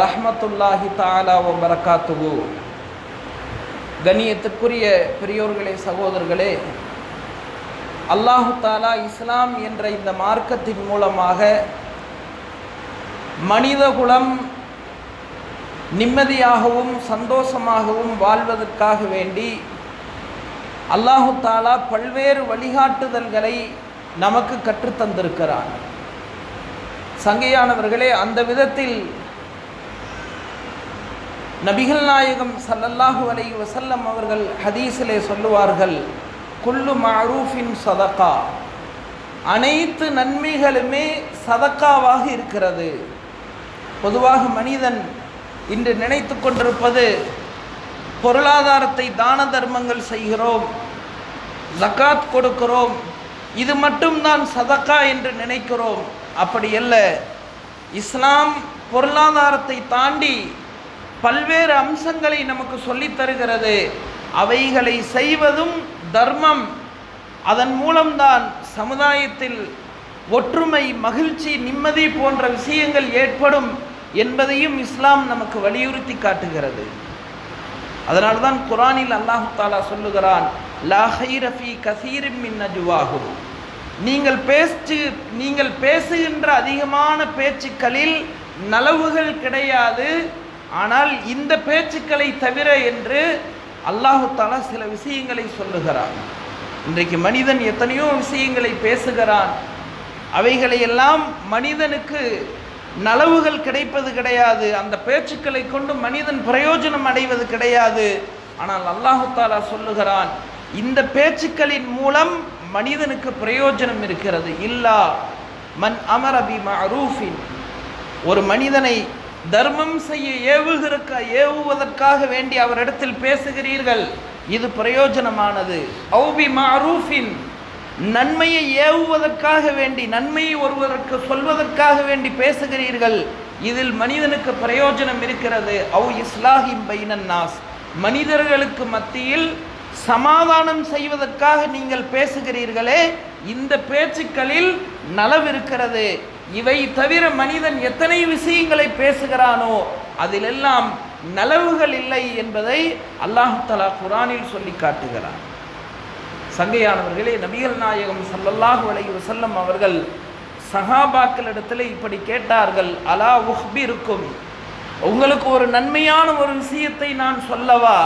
ரஹமத்துல்லாஹி தாலா வ பரக்காத்துகு பெரியோர்களே சகோதரர்களே அல்லாஹு தாலா இஸ்லாம் என்ற இந்த மார்க்கத்தின் மூலமாக மனிதகுலம் நிம்மதியாகவும் சந்தோஷமாகவும் வாழ்வதற்காக வேண்டி அல்லாஹு தாலா பல்வேறு வழிகாட்டுதல்களை நமக்கு கற்றுத்தந்திருக்கிறான். சங்கையானவர்களே அந்த விதத்தில் நபிகள் நாயகம் சல்லல்லாஹு அலை வசல்லம் அவர்கள் ஹதீஸிலே சொல்லுவார்கள் குல்லு மாரூஃபின் சதக்கா. அனைத்து நன்மைகளுமே சதக்காவாக இருக்கிறது. பொதுவாக மனிதன் இன்று நினைத்து கொண்டிருப்பது பொருளாதாரத்தை தான தர்மங்கள் செய்கிறோம் ஜக்காத் கொடுக்கிறோம் இது மட்டும்தான் சதக்கா என்று நினைக்கிறோம். அப்படி அல்ல இஸ்லாம் பொருளாதாரத்தை தாண்டி பல்வேறு அம்சங்களை நமக்கு சொல்லித் தருகிறது. அவைகளை செய்வதும் தர்மம். அதன் மூலம்தான் சமுதாயத்தில் ஒற்றுமை மகிழ்ச்சி நிம்மதி போன்ற விஷயங்கள் ஏற்படும் என்பதையும் இஸ்லாம் நமக்கு வலியுறுத்தி காட்டுகிறது. அதனால்தான் குரானில் அல்லாஹு தாலா சொல்லுகிறான் லா ஹைரஃபி கசீரின் மின் நீங்கள் பேச்சு நீங்கள் பேசுகின்ற அதிகமான பேச்சுக்களில் நலவுகள் கிடையாது. ஆனால் இந்த பேச்சுக்களை தவிர என்று அல்லாஹு தாலா சில விஷயங்களை சொல்லுகிறான். இன்றைக்கு மனிதன் எத்தனையோ விஷயங்களை பேசுகிறான். அவைகளையெல்லாம் மனிதனுக்கு நலவுகள் கிடைப்பது கிடையாது. அந்த பேச்சுக்களை கொண்டு மனிதன் பிரயோஜனம் அடைவது கிடையாது. ஆனால் அல்லாஹு தாலா சொல்லுகிறான் இந்த பேச்சுக்களின் மூலம் மனிதனுக்கு பிரயோஜனம் இருக்கிறது. இல்லா மன் அமரபி மரூஃபின் ஒரு மனிதனை தர்மம் செய்ய ஏவுகிறக்க ஏவுவதற்காக வேண்டி அவரிடத்தில் பேசுகிறீர்கள். இது பிரயோஜனமானது. ஔபி மாரூஃபின். நன்மையை ஏவுவதற்காக வேண்டி நன்மையை ஒருவருக்கு சொல்வதற்காக வேண்டி பேசுகிறீர்கள். இதில் மனிதனுக்கு பிரயோஜனம் இருக்கிறது. அவு இஸ்லாஹிம் பைனன்னாஸ் மனிதர்களுக்கு மத்தியில் சமாதானம் செய்வதற்காக நீங்கள் பேசுகிறீர்களே இந்த பேச்சுக்களில் நலவிருக்கிறது. இவை தவிர மனிதன் எத்தனை விஷயங்களை பேசுகிறானோ அதிலெல்லாம் நலவுகள் இல்லை என்பதை அல்லாஹு தலா குரானில் சொல்லி காட்டுகிறான். சங்கையானவர்களே நபிகள் நாயகம் சல்லல்லாஹு அலை வசல்லம் அவர்கள் சஹாபாக்களிடத்தில் இப்படி கேட்டார்கள் அலா உஹ்பி இருக்கும் உங்களுக்கு ஒரு நன்மையான ஒரு விஷயத்தை நான் சொல்லவா?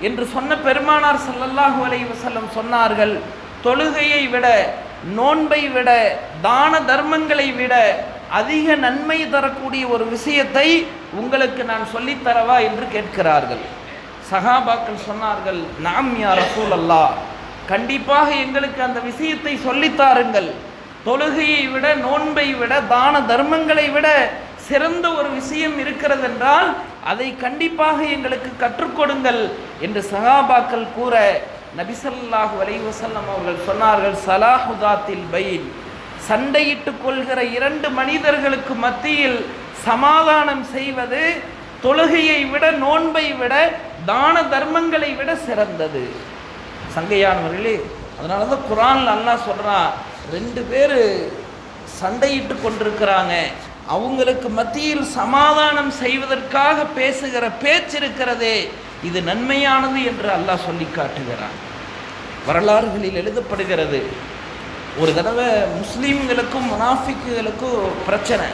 என்று சொன்ன பெருமானார் சல்லல்லாஹு அலை வசல்லம் சொன்னார்கள் தொழுகையை விட நோன்பை விட தான தர்மங்களை விட அதிக நன்மை தரக்கூடிய ஒரு விஷயத்தை உங்களுக்கு நான் சொல்லித்தரவா என்று கேட்கிறார்கள். சகாபாக்கள் சொன்னார்கள் நாம் யார் ரசூல் அல்லா கண்டிப்பாக எங்களுக்கு அந்த விஷயத்தை சொல்லித்தாருங்கள் தொழுகையை விட நோன்பை விட தான தர்மங்களை விட சிறந்த ஒரு விஷயம் இருக்கிறது என்றால் அதை கண்டிப்பாக எங்களுக்கு கற்றுக்கொடுங்கள் என்று சகாபாக்கள் கூற நபிசல்லாஹு அலை வசல்லம் அவர்கள் சொன்னார்கள் சலாஹுதாத்தில் பைன் சண்டையிட்டு கொள்கிற இரண்டு மனிதர்களுக்கு மத்தியில் சமாதானம் செய்வது தொழுகையை விட நோன்பை விட தான தர்மங்களை விட சிறந்தது. சங்கையானவர்களே அதனால தான் குரான் அல்லா சொல்கிறான் ரெண்டு பேர் சண்டையிட்டு கொண்டிருக்கிறாங்க. அவங்களுக்கு மத்தியில் சமாதானம் செய்வதற்காக பேசுகிற பேச்சு இருக்கிறதே இது நன்மையானது என்று அல்லாஹ் சொல்லி காட்டுகிறான். வரலாறுகளில் எழுதப்படுகிறது ஒரு தடவை முஸ்லீம்களுக்கும் முனாஃபிக்குகளுக்கும் பிரச்சனை.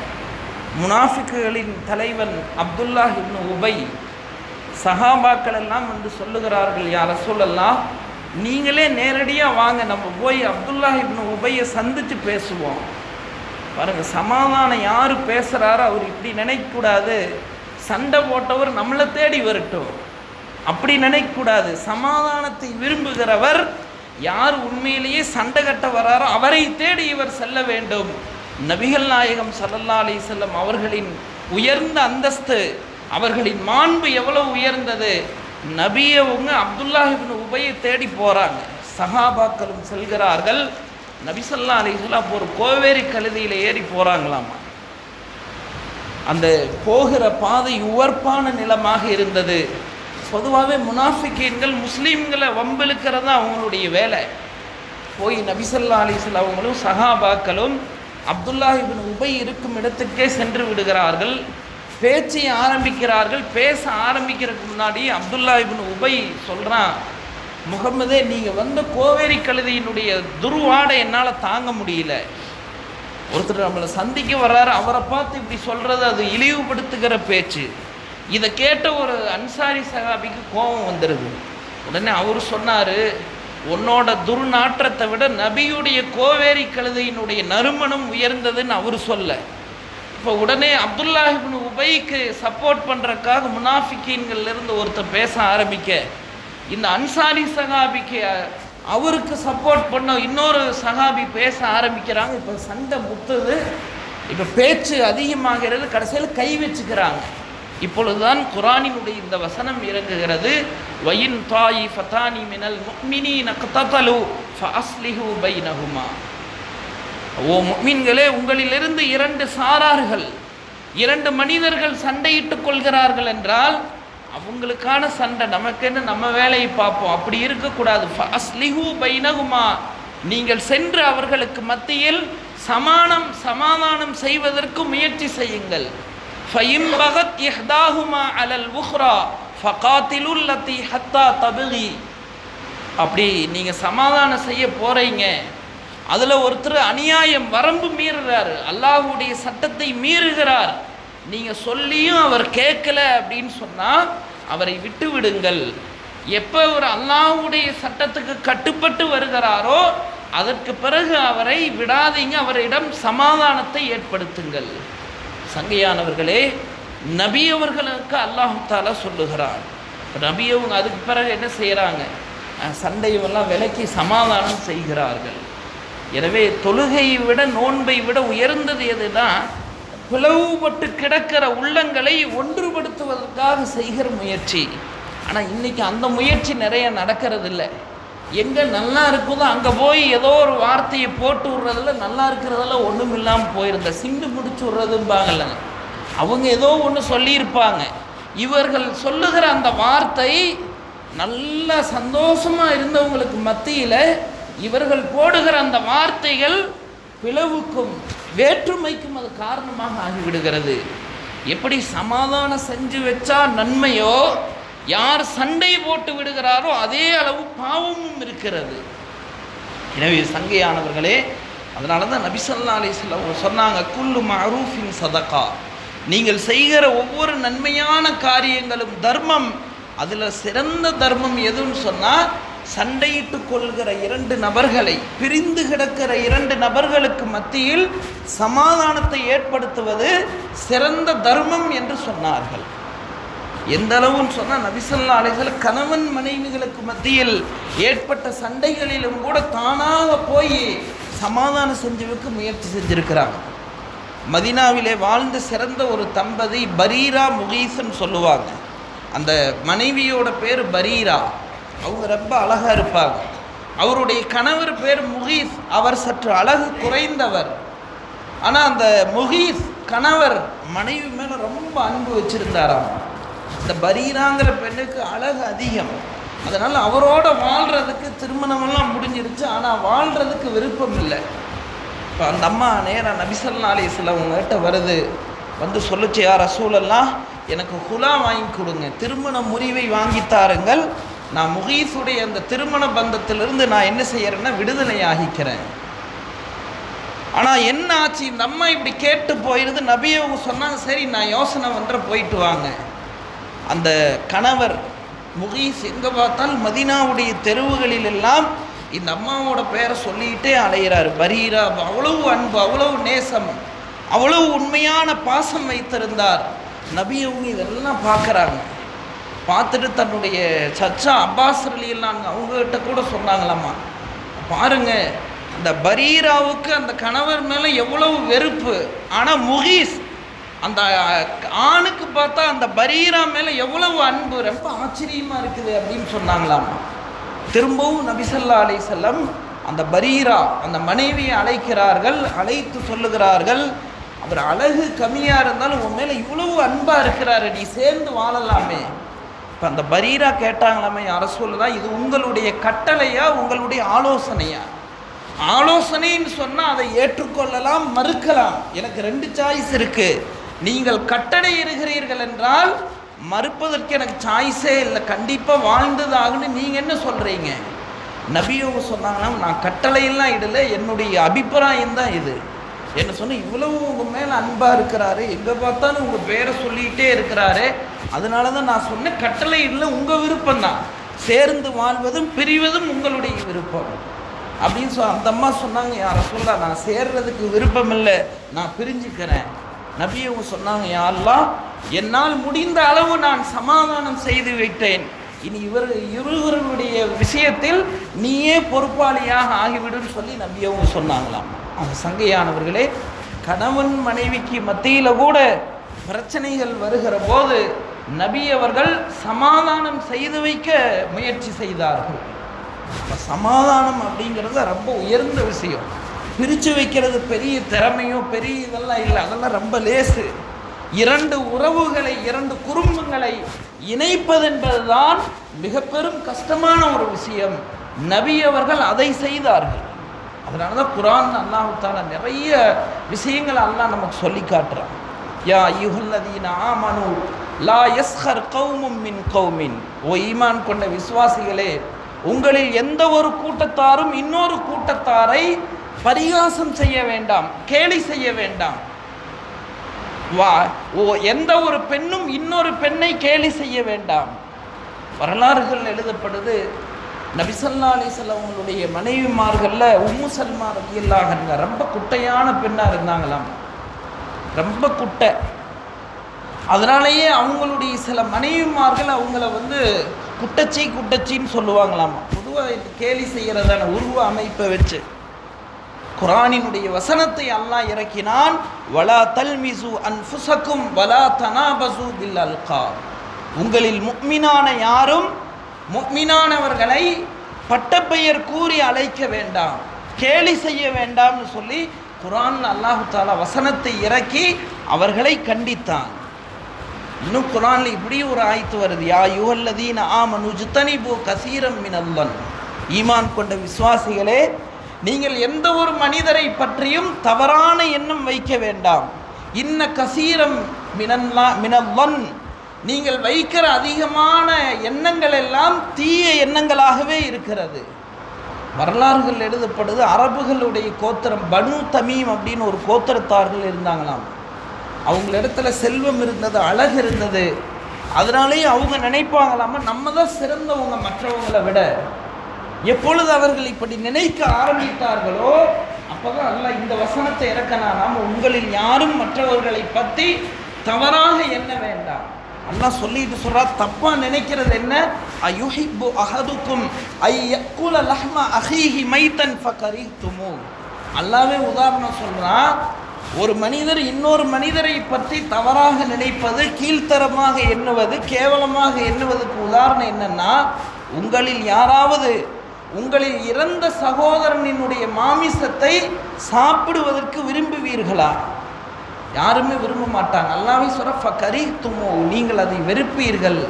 முனாஃபிக்குகளின் தலைவன் அப்துல்லா இப்னு உபை சஹாபாக்கள் எல்லாம் வந்து சொல்லுகிறார்கள் யார சொல்லலாம் நீங்களே நேரடியாக வாங்க நம்ம போய் அப்துல்லா இப்னு உபையை சந்தித்து பேசுவோம். பாருங்கள் சமாதானம் யார் பேசுகிறாரோ அவர் இப்படி நினைக்கக்கூடாது. சண்டை போட்டவர் நம்மளை தேடி வரட்டும். அப்படி நினைக்கக்கூடாது. சமாதானத்தை விரும்புகிறவர் யார் உண்மையிலேயே சண்டை கட்ட வராரோ அவரை தேடி இவர் செல்ல வேண்டும். நபிகள் நாயகம் சல்லல்லா அலி செல்லம் அவர்களின் உயர்ந்த அந்தஸ்து அவர்களின் மாண்பு எவ்வளவு உயர்ந்தது? நபியவங்க அப்துல்லாஹிபின் உபையை தேடி போகிறாங்க சஹாபாக்களும் செல்கிறார்கள். நபிசல்லா அலிஸ்லாம் ஒரு கோவேரி கழுதியில் ஏறி போகிறாங்களாமா அந்த போகிற பாதை உவர்ப்பான நிலமாக இருந்தது. பொதுவாகவே முனாஃபிக்கீன்கள் முஸ்லீம்களை வம்பிழுக்கிறது அவங்களுடைய வேலை. போய் நபிசல்லா அலிஸ்லாம் அவங்களும் சஹாபாக்களும் அப்துல்லா இபின் உபை இருக்கும் இடத்துக்கே சென்று விடுகிறார்கள். பேச்சை ஆரம்பிக்கிறார்கள். பேச ஆரம்பிக்கிறதுக்கு முன்னாடி அப்துல்லா இபின் உபை சொல்கிறான் முகமதே நீங்கள் வந்த கோவேரி கழுதியினுடைய துருவாடை என்னால் தாங்க முடியல. ஒருத்தர் நம்மளை சந்திக்க வர்றாரு அவரை பார்த்து இப்படி சொல்கிறது அது இழிவுபடுத்துகிற பேச்சு. இதை கேட்ட ஒரு அன்சாரி சகாபிக்கு கோபம் வந்துடுது உடனே அவர் சொன்னார் உன்னோட துர்நாற்றத்தை விட நபியுடைய கோவேரி கழுதையினுடைய நறுமணம் உயர்ந்ததுன்னு அவர் சொல்ல. இப்போ உடனே அப்துல்லாஹிபின் உபைக்கு சப்போர்ட் பண்ணுறக்காக முனாஃபிக்கீன்கள்லேருந்து ஒருத்தர் பேச ஆரம்பிக்க இந்த அன்சாரி சகாபிக்கு அவருக்கு சப்போர்ட் பண்ண இன்னொரு சகாபி பேச ஆரம்பிக்கிறாங்க. இப்போ சண்டை முத்துது இப்போ பேச்சு அதிகமாகிறது. கடைசியில் கை வச்சுக்கிறாங்க. இப்பொழுதுதான் குரானினுடைய இந்த வசனம் இறங்குகிறது. வயின் தாயி ஃபதானி மினல் முக்மினி நக்தலு ஃபஅஸ்லிஹு பைனஹுமா. ஓ முக்மீன்களே உங்களிலிருந்து இரண்டு சாரார்கள் இரண்டு மனிதர்கள் சண்டையிட்டுக் கொள்கிறார்கள் என்றால் அவங்களுக்கான சண்டை நமக்கென்னு நம்ம வேலையை பார்ப்போம். அப்படி இருக்கக்கூடாது. ஃபஅஸ்லிஹு பைனஹுமா. நீங்கள் சென்று அவர்களுக்கு மத்தியில் சமானம் சமாதானம் செய்வதற்கு முயற்சி செய்யுங்கள். ஃபைன் பகத் இஹ்தாஹுமா அலல் உஹ்ரா ஃபகாத்திலுல் லத்தி ஹத்தா தபுகி. அப்படி நீங்கள் சமாதானம் செய்ய போகிறீங்க அதில் ஒருத்தர் அநியாயம் வரம்பு மீறுகிறார் அல்லாஹுடைய சட்டத்தை மீறுகிறார். நீங்கள் சொல்லியும் அவர் கேட்கல அப்படின்னு சொன்னால் அவரை விட்டு விடுங்கள். எப்போ ஒரு அல்லாஹுடைய சட்டத்துக்கு கட்டுப்பட்டு வருகிறாரோ அதற்கு பிறகு அவரை விடாதீங்க. அவரிடம் சமாதானத்தை ஏற்படுத்துங்கள். சங்கையானவர்களே நபி அவர்களுக்கு அல்லாஹால சொல்லுகிறார் நபி அவங்க அதுக்கு பிறகு என்ன செய்கிறாங்க சண்டையெல்லாம் விலக்கி சமாதானம் செய்கிறார்கள். எனவே தொழுகையை விட நோன்பை விட உயர்ந்தது எதுதான் பிளவுபட்டு கிடக்கிற உள்ளங்களை ஒன்றுபடுத்துவதற்காக செய்கிற முயற்சி. ஆனால் இன்றைக்கி அந்த முயற்சி நிறைய நடக்கிறதில்ல. எங்கே நல்லா இருக்குதோ அங்கே போய் ஏதோ ஒரு வார்த்தையை போட்டு விடுறதுல நல்லா இருக்கிறதுல ஒன்றும் இல்லாமல் போயிருந்த. சிண்டு பிடிச்சி விட்றதும்பாங்கல்லங்க அவங்க ஏதோ ஒன்று சொல்லியிருப்பாங்க. இவர்கள் சொல்லுகிற அந்த வார்த்தை நல்ல சந்தோஷமாக இருந்தவங்களுக்கு மத்தியில் இவர்கள் போடுகிற அந்த வார்த்தைகள் பிளவுக்கும் வேற்றுமைக்கும் அது காரணமாக ஆகிவிடுகிறது. எப்படி சமாதானம் செஞ்சு வச்சா நன்மையோ யார் சண்டை போட்டு விடுகிறாரோ அதே அளவு பாவமும் இருக்கிறது. எனவே சங்கையானவர்களே அதனால தான் நபிசல்லா அலிஸ்லாம் சொன்னாங்க குல்லு மரூஃபின் சதகா. நீங்கள் செய்கிற ஒவ்வொரு நன்மையான காரியங்களும் தர்மம். அதில் சிறந்த தர்மம் எதுன்னு சொன்னால் சண்டையிட்டு கொள்கிற இரண்டு நபர்களை பிரிந்து கிடக்கிற இரண்டு நபர்களுக்கு மத்தியில் சமாதானத்தை ஏற்படுத்துவது சிறந்த தர்மம் என்று சொன்னார்கள். எந்த அளவுன்னு சொன்னால் நபிசல்லா அலைகள் கணவன் மனைவிகளுக்கு மத்தியில் ஏற்பட்ட சண்டைகளிலும் கூட தானாக போய் சமாதானம் செஞ்சுவுக்கு முயற்சி செஞ்சுருக்கிறாங்க. மதினாவிலே வாழ்ந்த சிறந்த ஒரு தம்பதி பரீரா முகீஸ்ன்னு சொல்லுவாங்க. அந்த மனைவியோட பேர் பரீரா. அவங்க ரொம்ப அழகாக இருப்பாங்க. அவருடைய கணவர் பேர் முகீஸ். அவர் சற்று அழகு குறைந்தவர். ஆனால் அந்த முகீஸ் கணவர் மனைவி மேலே ரொம்ப அன்பு வச்சுருந்தாராம். இந்த பரீராங்கிற பெண்ணுக்கு அழகு அதிகம். அதனால் அவரோட வாழ்கிறதுக்கு திருமணமெல்லாம் முடிஞ்சிருச்சு. ஆனால் வாழ்கிறதுக்கு விருப்பம் இல்லை. இப்போ அந்த அம்மா நேராக நபிசல்லா அலிஸ்லாம் உங்ககிட்ட வருது. வந்து சொல்லுச்சு யார் ரசூலெல்லாம் எனக்கு ஹுலா வாங்கி கொடுங்க. திருமண முறிவை வாங்கி தாருங்கள். நான் முகீஸுடைய அந்த திருமண பந்தத்திலிருந்து நான் என்ன செய்யறேன்னா விடுதலை ஆகிக்கிறேன் ஆனால் என்ன ஆச்சு இந்த அம்மா இப்படி கேட்டு போயிடுது நபியவங்க சொன்னாங்க சரி நான் யோசனை பண்ணுற போயிட்டு வாங்க. அந்த கணவர் முகீஸ் எங்கே பார்த்தால் மதினாவுடைய தெருவுகளில் எல்லாம் இந்த அம்மாவோட பேரை சொல்லிக்கிட்டே அலைகிறார் பரீரா அவ்வளவு அன்பு அவ்வளவு நேசம் அவ்வளவு உண்மையான பாசம் வைத்திருந்தார். நபி அவங்க இதெல்லாம் பார்க்குறாங்க. பார்த்துட்டு தன்னுடைய சச்சா அப்பாஸ் அலியெல்லாம் அவங்ககிட்ட கூட சொன்னாங்களாம்மா பாருங்கள் அந்த பரீராவுக்கு அந்த கணவர் மேலே எவ்வளவு வெறுப்பு. ஆனால் முகீஸ் அந்த ஆணுக்கு பார்த்தா அந்த பரீரா மேலே எவ்வளவு அன்பு ரொம்ப ஆச்சரியமாக இருக்குது அப்படின்னு சொன்னாங்களாம். திரும்பவும் நபிசல்லா அலை செல்லம் அந்த பரீரா அந்த மனைவியை அழைக்கிறார்கள் அழைத்து சொல்லுகிறார்கள் அவர் அழகு கம்மியாக இருந்தாலும் உன் மேலே இவ்வளவு அன்பாக இருக்கிறாரு நீ சேர்ந்து வாழலாமே. இப்போ அந்த பரீரா கேட்டாங்களாமே யார தான் இது உங்களுடைய கட்டளையா? உங்களுடைய ஆலோசனையா? ஆலோசனைன்னு சொன்னால் அதை ஏற்றுக்கொள்ளலாம் மறுக்கலாம். எனக்கு ரெண்டு சாய்ஸ் இருக்குது நீங்கள் கட்டளை இருக்கிறீர்கள் என்றால் மறுப்பதற்கு எனக்கு சாய்ஸே இல்லை. கண்டிப்பாக வாழ்ந்ததாகுன்னு நீங்கள் என்ன சொல்கிறீங்க நபியோக சொன்னாங்கன்னா நான் கட்டளையெல்லாம் இடல என்னுடைய அபிப்பிராயம் தான் இது. என்ன சொன்ன இவ்வளவு உங்கள் மேலே அன்பாக இருக்கிறாரு எங்கே பார்த்தாலும் உங்கள் பேரை சொல்லிகிட்டே இருக்கிறாரு. அதனால தான் நான் சொன்னேன் கட்டளை இல்லை உங்கள் விருப்பம் தான். சேர்ந்து வாழ்வதும் பிரிவதும் உங்களுடைய விருப்பம். அப்படின்னு சொ அந்த அம்மா சொன்னாங்க யாரை சொல்ல நான் சேர்றதுக்கு விருப்பம் இல்லை. நான் பிரிஞ்சுக்கிறேன். நபியவும் சொன்னாங்க யாரெல்லாம் என்னால் முடிந்த அளவு நான் சமாதானம் செய்து விட்டேன். இனி இவர் இருவருடைய விஷயத்தில் நீயே பொறுப்பாளியாக ஆகிவிடுன்னு சொல்லி நபியவும் சொன்னாங்களாம். அந்த சங்கையானவர்களே கணவன் மனைவிக்கு மத்தியில் கூட பிரச்சனைகள் வருகிற போது நபி அவர்கள் சமாதானம் செய்து வைக்க முயற்சி செய்தார்கள். சமாதானம் அப்படிங்கிறது ரொம்ப உயர்ந்த விஷயம். பிரித்து வைக்கிறது பெரிய திறமையோ பெரிய இதெல்லாம் இல்லை. அதெல்லாம் ரொம்ப லேசு. இரண்டு உறவுகளை இரண்டு குடும்பங்களை இணைப்பதென்பதுதான் மிக பெரும் கஷ்டமான ஒரு விஷயம். நபி அவர்கள் அதை செய்தார்கள். அதனால தான் குரான் அல்லாஹுத்தான நிறைய விஷயங்களை அல்லாஹ் நமக்கு சொல்லி காட்டுறான். யா யுஹல்லதீன ஆமனு லா யஸ்ஹர் கௌமும் மின் கௌமின். ஓ ஈமான் கொண்ட விசுவாசிகளே உங்களில் எந்த ஒரு கூட்டத்தாரும் இன்னொரு கூட்டத்தாரை பரிகாசம் செய்ய வேண்டாம் கேலி செய்ய வேண்டாம். வா ஓ எந்த ஒரு பெண்ணும் இன்னொரு பெண்ணை கேலி செய்ய வேண்டாம். வரலாறுகள் எழுதப்படுது நபிசல்லா அலிசல்ல அவங்களுடைய மனைவிமார்களில் உம்மு சல்மா ரொம்ப குட்டையான பெண்ணாக இருந்தாங்களாம். ரொம்ப குட்டை. அதனாலேயே அவங்களுடைய சில மனைவிமார்கள் அவங்கள வந்து குட்டச்சி குட்டச்சின்னு சொல்லுவாங்களாமா. பொதுவாக இது கேலி செய்கிறதான உருவ அமைப்பை வச்சு. குரானினுடைய வசனத்தை அல்லாஹ் இறக்கினான். வலா தல்மிசு அன்புசக்கும் வலா தனாபசு பில் அல்கா உங்களில் முக்மினான யாரும் முக்மினானவர்களை பட்டப்பெயர் கூறி அழைக்க வேண்டாம் கேலி செய்ய வேண்டாம்னு சொல்லி குரான் அல்லாஹு தாலா வசனத்தை இறக்கி அவர்களை கண்டித்தான். இன்னும் குரான்ல இப்படி ஒரு ஆய்த்து வருது. யா யுகல்லதீன் ஆமனு ஜுத்தனிபு கசீரம் மினல்லன் ஈமான் கொண்ட விசுவாசிகளே நீங்கள் எந்த ஒரு மனிதரை பற்றியும் தவறான எண்ணம் வைக்க வேண்டாம். இன்ன கசீரம் மினல்லா மினவன் நீங்கள் வைக்கிற அதிகமான எண்ணங்கள் எல்லாம் தீய எண்ணங்களாகவே இருக்கிறது. வரலாறுகள் எழுதப்படுது அரபுகளுடைய கோத்திரம் பனு தமீம் அப்படின்னு ஒரு கோத்திரத்தார்கள் இருந்தாங்களாம். அவங்களிடத்துல செல்வம் இருந்தது அழகு இருந்தது. அதனாலேயே அவங்க நினைப்பாங்களாமா நம்ம தான் சிறந்தவங்க மற்றவங்களை விட. எப்பொழுது அவர்கள் இப்படி நினைக்க ஆரம்பித்தார்களோ அப்போதான் அல்ல இந்த வசனத்தை இறக்கனா நாம் உங்களில் யாரும் மற்றவர்களை பற்றி தவறாக எண்ண வேண்டாம். அல்லாஹ் சொல்லிட்டு சொல்றா தப்பா நினைக்கிறது என்ன? அயுஹிப்பு அஹதுக்கும் ஐ யக்குல லஹ்ம அஹீஹி மைத்தன் ஃபகரிஹ்துமு அல்லாவே உதாரணம் சொல்றான் ஒரு மனிதர் இன்னொரு மனிதரை பற்றி தவறாக நினைப்பது கீழ்த்தரமாக எண்ணுவது கேவலமாக எண்ணுவதற்கு உதாரணம் என்னன்னா உங்களில் யாராவது உங்களில் இறந்த சகோதரனினுடைய மாமிசத்தை சாப்பிடுவதற்கு விரும்புவீர்களா? யாருமே விரும்ப மாட்டாங்க. அல்லாவே சொல்ற ஃபகரி துமோ நீங்கள் அதை வெறுப்பீர்கள்.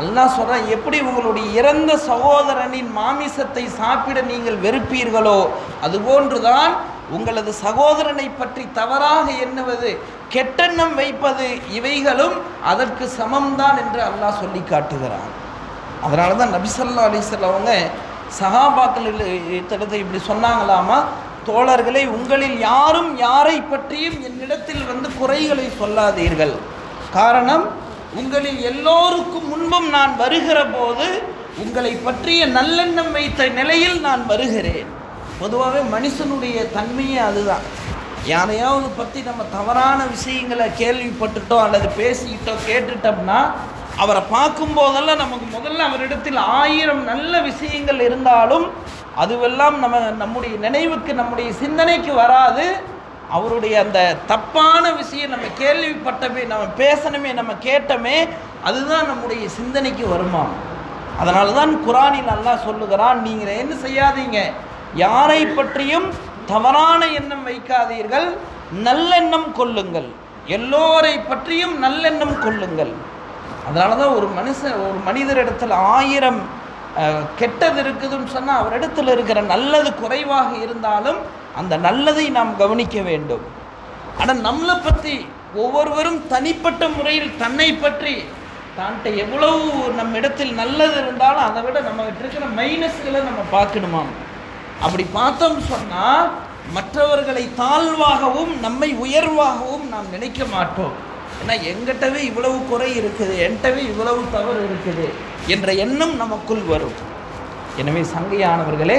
அல்லாஹ் சொல்ற எப்படி உங்களுடைய இறந்த சகோதரனின் மாமிசத்தை சாப்பிட நீங்கள் வெறுப்பீர்களோ அதுபோன்றுதான் உங்களது சகோதரனை பற்றி தவறாக எண்ணுவது கெட்டெண்ணம் வைப்பது இவைகளும் அதற்கு சமம்தான் என்று அல்லாஹ் சொல்லி காட்டுகிறான். அதனால தான் நபிசல்லா அலிசல்ல அவங்க சகாபாக்கள் இடத்தை இப்படி சொன்னாங்களாமா? தோழர்களை உங்களில் யாரும் யாரை பற்றியும் என்னிடத்தில் வந்து குறைகளை சொல்லாதீர்கள். காரணம் உங்களில் எல்லோருக்கும் முன்பும் நான் வருகிற போது உங்களை பற்றிய நல்லெண்ணம் வைத்த நிலையில் நான் வருகிறேன். பொதுவாகவே மனுஷனுடைய தன்மையே அதுதான். யாரையாவது பற்றி நம்ம தவறான விஷயங்களை கேள்விப்பட்டுட்டோம் அல்லது பேசிக்கிட்டோம் கேட்டுட்டோம்னா அவரை பார்க்கும் போதெல்லாம் நமக்கு முதல்ல அவரிடத்தில் ஆயிரம் நல்ல விஷயங்கள் இருந்தாலும் அதுவெல்லாம் நம்ம நம்முடைய நினைவுக்கு நம்முடைய சிந்தனைக்கு வராது. அவருடைய அந்த தப்பான விஷயம் நம்ம கேள்விப்பட்டமே நம்ம பேசணுமே நம்ம கேட்டோமே அதுதான் நம்முடைய சிந்தனைக்கு வருமா? அதனால தான் குரானில் நல்லா சொல்லுகிறான் நீங்கள் என்ன செய்யாதீங்க? யாரை பற்றியும் தவறான எண்ணம் வைக்காதீர்கள். நல்லெண்ணம் கொள்ளுங்கள். எல்லோரை பற்றியும் நல்லெண்ணம் கொள்ளுங்கள். அதனால தான் ஒரு மனுஷன் ஒரு மனிதர் இடத்துல ஆயிரம் கெட்டது இருக்குதுன்னு சொன்னால் அவரிடத்தில் இருக்கிற நல்லது குறைவாக இருந்தாலும் அந்த நல்லதை நாம் கவனிக்க வேண்டும். ஆனால் நம்மளை பற்றி ஒவ்வொருவரும் தனிப்பட்ட முறையில் தன்னை பற்றி தான்கிட்ட எவ்வளவு நம்ம இடத்தில் நல்லது இருந்தாலும் அதை விட நம்ம இருக்கிற மைனஸ்களை நம்ம பார்க்கணுமா? அப்படி பார்த்தோம் சொன்னால் மற்றவர்களை தாழ்வாகவும் நம்மை உயர்வாகவும் நாம் நினைக்க மாட்டோம். ஏன்னா எங்கிட்டவே இவ்வளவு குறை இருக்குது என்கிட்டவே இவ்வளவு தவறு இருக்குது என்ற எண்ணம் நமக்குள் வரும். எனவே சங்கையானவர்களே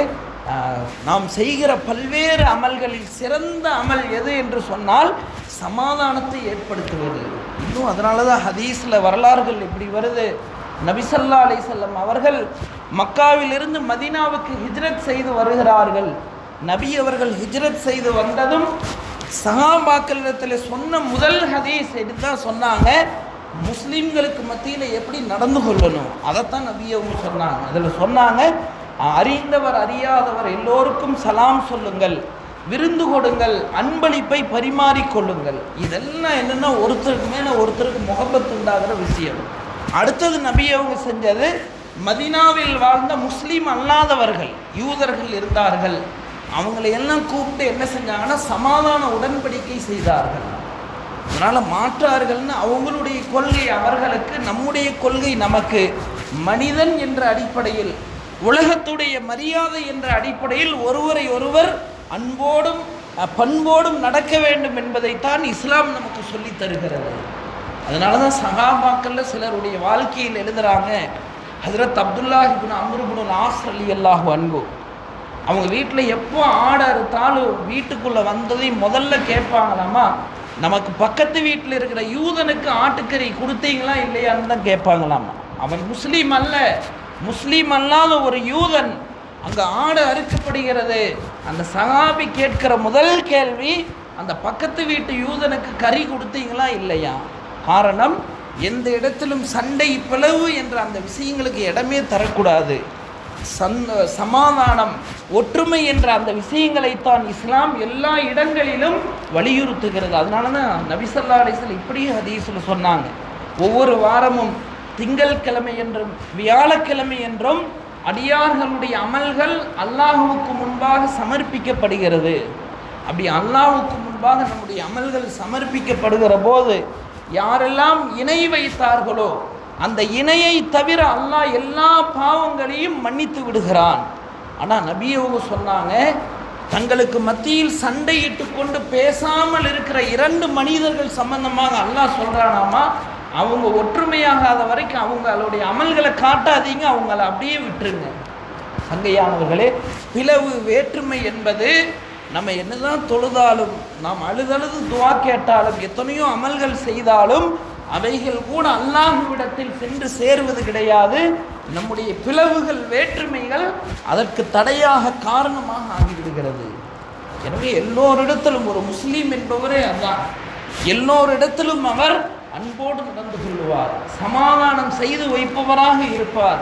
நாம் செய்கிற பல்வேறு அமல்களில் சிறந்த அமல் எது என்று சொன்னால் சமாதானத்தை ஏற்படுத்துவது. இன்னும் அதனால தான் ஹதீஸில் வரலாறுகள் இப்படி வருது. நபிசல்லா அலைசல்லம் அவர்கள் மக்காவிலிருந்து மதீனாவுக்கு ஹிஜ்ரத் செய்து வருகிறார்கள். நபி அவர்கள் ஹிஜ்ரத் செய்து வந்ததும் சகாபாக்களிடத்தில் சொன்ன முதல் ஹதீஸ் எடுத்தான் சொன்னாங்க முஸ்லீம்களுக்கு மத்தியில் எப்படி நடந்து கொள்ளணும்? அதைத்தான் நபி அவங்க சொன்னாங்க. அதில் சொன்னாங்க அறிந்தவர் அறியாதவர் எல்லோருக்கும் சலாம் சொல்லுங்கள் விருந்து கொடுங்கள் அன்பளிப்பை பரிமாறிக்கொள்ளுங்கள் இதெல்லாம் என்னென்னா ஒருத்தருக்கு மேலே ஒருத்தருக்கு முகப்பத்து உண்டாகிற விஷயம். அடுத்தது நபி அவங்க செஞ்சது மதினாவில் வாழ்ந்த முஸ்லீம் அல்லாதவர்கள் யூதர்கள் இருந்தார்கள் அவங்களை எல்லாம் கூப்பிட்டு என்ன செஞ்சாங்கன்னா சமாதான உடன்படிக்கை செய்தார்கள். அதனால் மாற்றார்கள்னு அவங்களுடைய கொள்கை அவர்களுக்கு நம்முடைய கொள்கை நமக்கு மனிதன் என்ற அடிப்படையில் உலகத்துடைய மரியாதை என்ற அடிப்படையில் ஒருவரை ஒருவர் அன்போடும் பண்போடும் நடக்க வேண்டும் என்பதைத்தான் இஸ்லாம் நமக்கு சொல்லித் தருகிறது. அதனால தான் சகாபாக்கள்ல சிலருடைய வாழ்க்கையில் எழுதுறாங்க அதில் அப்துல்லாஹிபின் அமருபுன் ஆஸ் அலி அல்லாஹு அன்பு அவங்க வீட்டில் எப்போ ஆடை அறுத்தாலும் வீட்டுக்குள்ளே வந்ததையும் முதல்ல கேட்பாங்களாமா நமக்கு பக்கத்து வீட்டில் இருக்கிற யூதனுக்கு ஆட்டுக்கறி கொடுத்தீங்களா இல்லையான்னு தான் கேட்பாங்களாமா அவன் முஸ்லீம் அல்ல. முஸ்லீம் அல்லாத ஒரு யூதன். அங்கே ஆடு அறுக்கப்படுகிறது. அந்த சகாபி கேட்கிற முதல் கேள்வி அந்த பக்கத்து வீட்டு யூதனுக்கு கறி கொடுத்தீங்களா இல்லையா? காரணம் எந்த இடத்திலும் சண்டை பிளவு என்ற அந்த விஷயங்களுக்கு இடமே தரக்கூடாது. சந் சமாதானம் ஒற்றுமை என்ற அந்த விஷயங்களைத்தான் இஸ்லாம் எல்லா இடங்களிலும் வலியுறுத்துகிறது. அதனால தான் நபிசல்லா அலிஸ்லாம் இப்படி ஹதீஸில் சொன்னாங்க. ஒவ்வொரு வாரமும் திங்கள்கிழமை என்றும் வியாழக்கிழமை என்றும் அடியார்களுடைய அமல்கள் அல்லாஹுவுக்கு முன்பாக சமர்ப்பிக்கப்படுகிறது. அப்படி அல்லாஹுக்கு முன்பாக நம்முடைய அமல்கள் சமர்ப்பிக்கப்படுகிற போது யாரெல்லாம் இணை வைத்தார்களோ அந்த இணையை தவிர அல்லாஹ் எல்லா பாவங்களையும் மன்னித்து விடுகிறான். ஆனால் நபியவங்க சொன்னாங்க தங்களுக்கு மத்தியில் சண்டையிட்டு கொண்டு பேசாமல் இருக்கிற இரண்டு மனிதர்கள் சம்பந்தமாக அல்லாஹ் சொல்கிறானாமா அவங்க ஒற்றுமையாகாத வரைக்கும் அவங்களுடைய அமல்களை காட்டாதீங்க அவங்கள அப்படியே விட்டுருங்க. சங்கையானவர்களே பிளவு வேற்றுமை என்பது நம்ம என்னதான் தொழுதாலும் நாம் அழுதழுது துவா கேட்டாலும் எத்தனையோ அமல்கள் செய்தாலும் அவைகள் கூட அல்லாஹுவிடத்தில் சென்று சேருவது கிடையாது. நம்முடைய பிளவுகள் வேற்றுமைகள் அதற்கு தடையாக காரணமாக ஆகிவிடுகிறது. எனவே எல்லோரிடத்திலும் ஒரு முஸ்லீம் என்பவரே அதான் எல்லோரிடத்திலும் அவர் அன்போடு நடந்து கொள்வார். சமாதானம் செய்து வைப்பவராக இருப்பார்.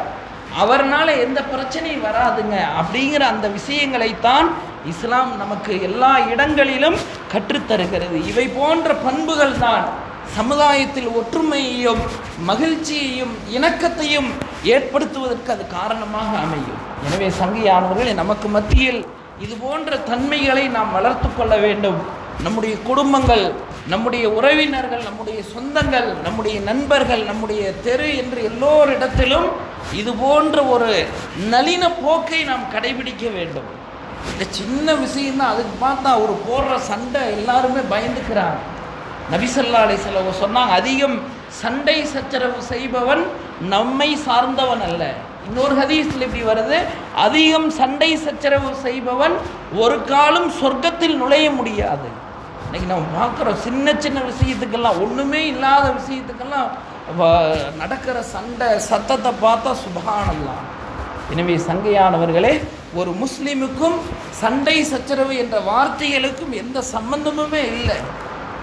அவர்னால எந்த பிரச்சனையும் வராதுங்க. அப்படிங்கிற அந்த விஷயங்களைத்தான் இஸ்லாம் நமக்கு எல்லா இடங்களிலும் கற்றுத்தருகிறது. இவை போன்ற பண்புகள் தான் சமுதாயத்தில் ஒற்றுமையையும் மகிழ்ச்சியையும் இணக்கத்தையும் ஏற்படுத்துவதற்கு அது காரணமாக அமையும். எனவே சங்கையானவர்களே நமக்கு மத்தியில் இது போன்ற தன்மைகளை நாம் வளர்த்து கொள்ள வேண்டும். நம்முடைய குடும்பங்கள் நம்முடைய உறவினர்கள் நம்முடைய சொந்தங்கள் நம்முடைய நண்பர்கள் நம்முடைய தெரு என்று எல்லோரிடத்திலும் இது போன்ற ஒரு நளின போக்கை நாம் கடைபிடிக்க வேண்டும். இந்த சின்ன விஷயம்தான் அதுக்கு பார்த்தா ஒரு போடுற சண்டை எல்லாருமே பயந்துக்கிறாங்க. நபிசல்லா அலிசல்லவ சொன்னாங்க அதிகம் சண்டை சச்சரவு செய்பவன் நம்மை சார்ந்தவன் அல்ல. இன்னொரு ஹதீஸில் இப்படி வருது அதிகம் சண்டை சச்சரவு செய்பவன் ஒரு காலம் சொர்க்கத்தில் நுழைய முடியாது. இன்னைக்கு நம்ம பார்க்குறோம் சின்ன சின்ன விஷயத்துக்கெல்லாம் ஒன்றுமே இல்லாத விஷயத்துக்கெல்லாம் வ- நடக்கிற சண்டை சத்தத்தை பார்த்தா சுபகானல்லாம் எனவே சங்கையானவர்களே ஒரு முஸ்லீமுக்கும் சண்டை சச்சரவு என்ற வார்த்தைகளுக்கும் எந்த சம்பந்தமுமே இல்லை.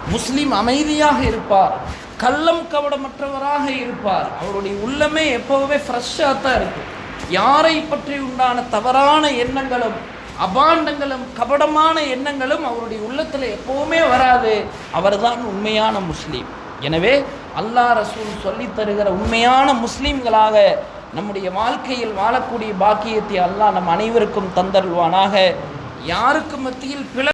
முஸ்லீம் அமைதியாக இருப்பார். கள்ளம் கவடமற்றவராக இருப்பார். அவருடைய உள்ளமே எப்போவுமே ஃப்ரெஷ்ஷாக தான் இருக்கும். யாரை பற்றி உண்டான தவறான எண்ணங்களும் அபாண்டங்களும் கபடமான எண்ணங்களும் அவருடைய உள்ளத்தில் எப்போவுமே வராது. அவர்தான் உண்மையான முஸ்லீம். எனவே அல்லாஹ் ரசூல் சொல்லித் தருகிற உண்மையான முஸ்லீம்களாக நம்முடைய வாழ்க்கையில் வாழக்கூடிய பாக்கியத்தை அல்லாஹ் நம் அனைவருக்கும் தந்தருள்வானாக. யாருக்கு மத்தியில் பிள